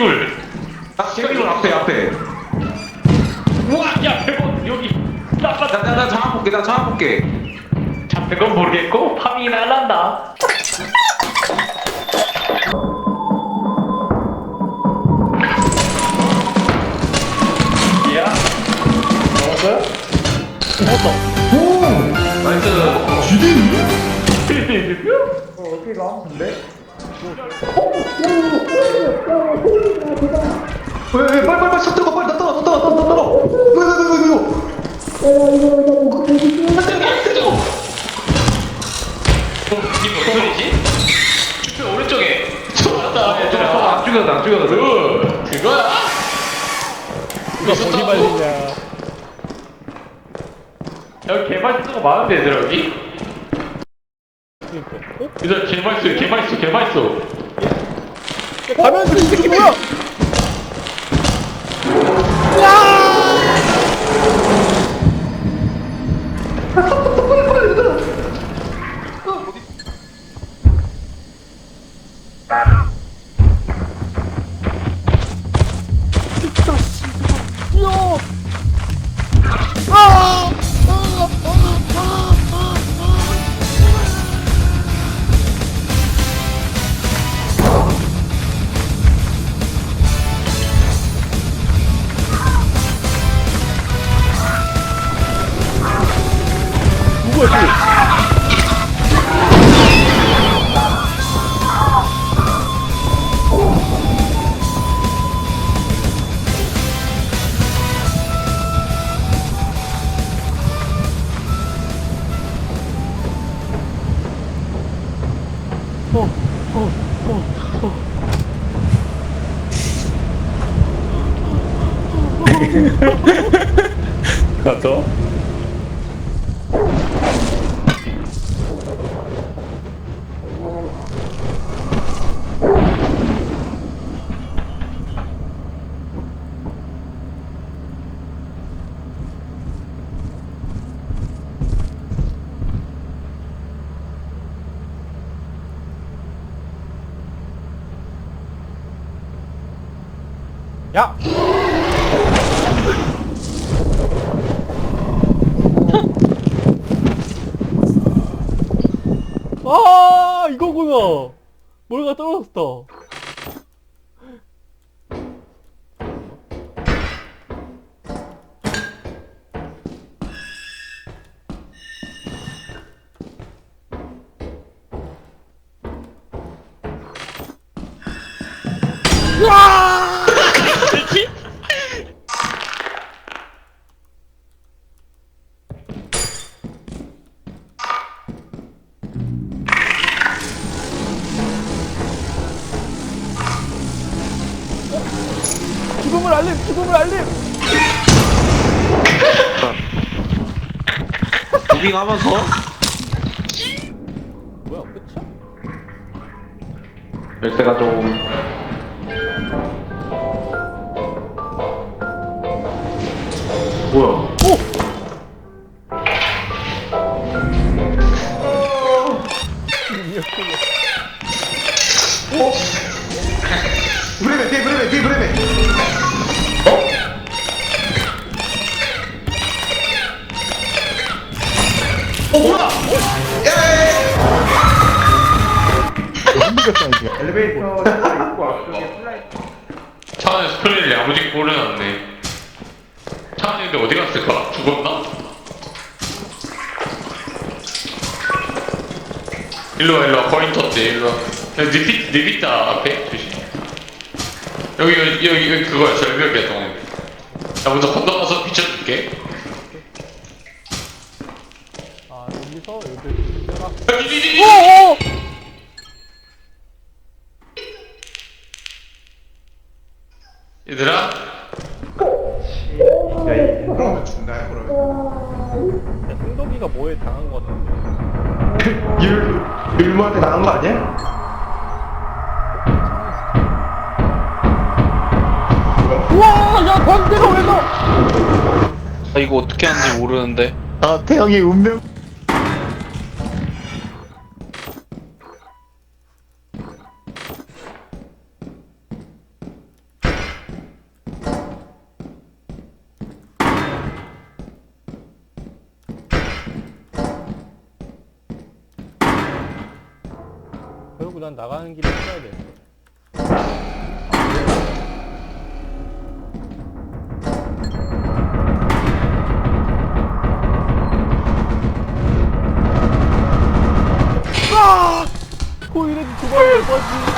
개미굴. 아, 개미굴 앞에 앞에. 우와, 야, 100원 여기. 나빠. 나, 나, 나 잡아볼게, 나 잡아볼게. 잡힌 건 모르겠고 파밍이 날란다. 야, 먹었어요? 나이스. 쥐대니? 어떻게 가? 근데? 왜, 왜, 빨리, 빨리, 빨리, 서 들어가, 빨리, 나 떨어, 나 떨어, 나 떨어, 나 떨어. 왜, 왜, 왜, 왜, 왜, 이게 무슨 소리지? 주표 오른쪽에. 좋았다, 얘들아. 안 죽여도, 안 죽여도. 그, 그거야? 누가 어디 발리냐? 여기 개맛있는 거 많은데, 얘들아, 여기? 그러니까. 어? 얘들아, 개맛있어, 개 맛있어, 개 맛있어. 가면서 이 새끼 뭐야? 누구야 어, 어, 어, 어. 가서? 야! 아 이거구나. 뭘가 떨어졌다 죽음을 알림 죽음을 알림 무빙하면서. 뭐야 끝이야? 열쇠가 좀. 뭐야? 브레메, 뒤에 브레메, 어? 어, 뭐야? 엘리베이터 입구 앞쪽에 플라이 차 안에 스프레이를 야무지게 뿌려놨네. 차 안에 근데 어디 갔을까? 죽었나? 일로 와, 일로 와. 거인 떴지, 일로 와. 여기 니비, 니비타 앞에? 조심. 여기, 여기, 여기, 여기 그거야. 절벽이야, 동. 나 먼저 건너가서 비춰줄게. 아 여기서 여기 내가 여기, 니, 니, 니. 오오 얘들아? 그러면 죽나요, 그러면? 승덕이가 뭐에 당한 거 같은데 율, 율무한테 나간 거 아니야? 우와 야 광대가 왜 나? 아 이거 어떻게 하는지 모르는데 아, 태영이 운명. 난 나가는 길에 찾아야 돼. 아! 코일에도 두발 열 번지.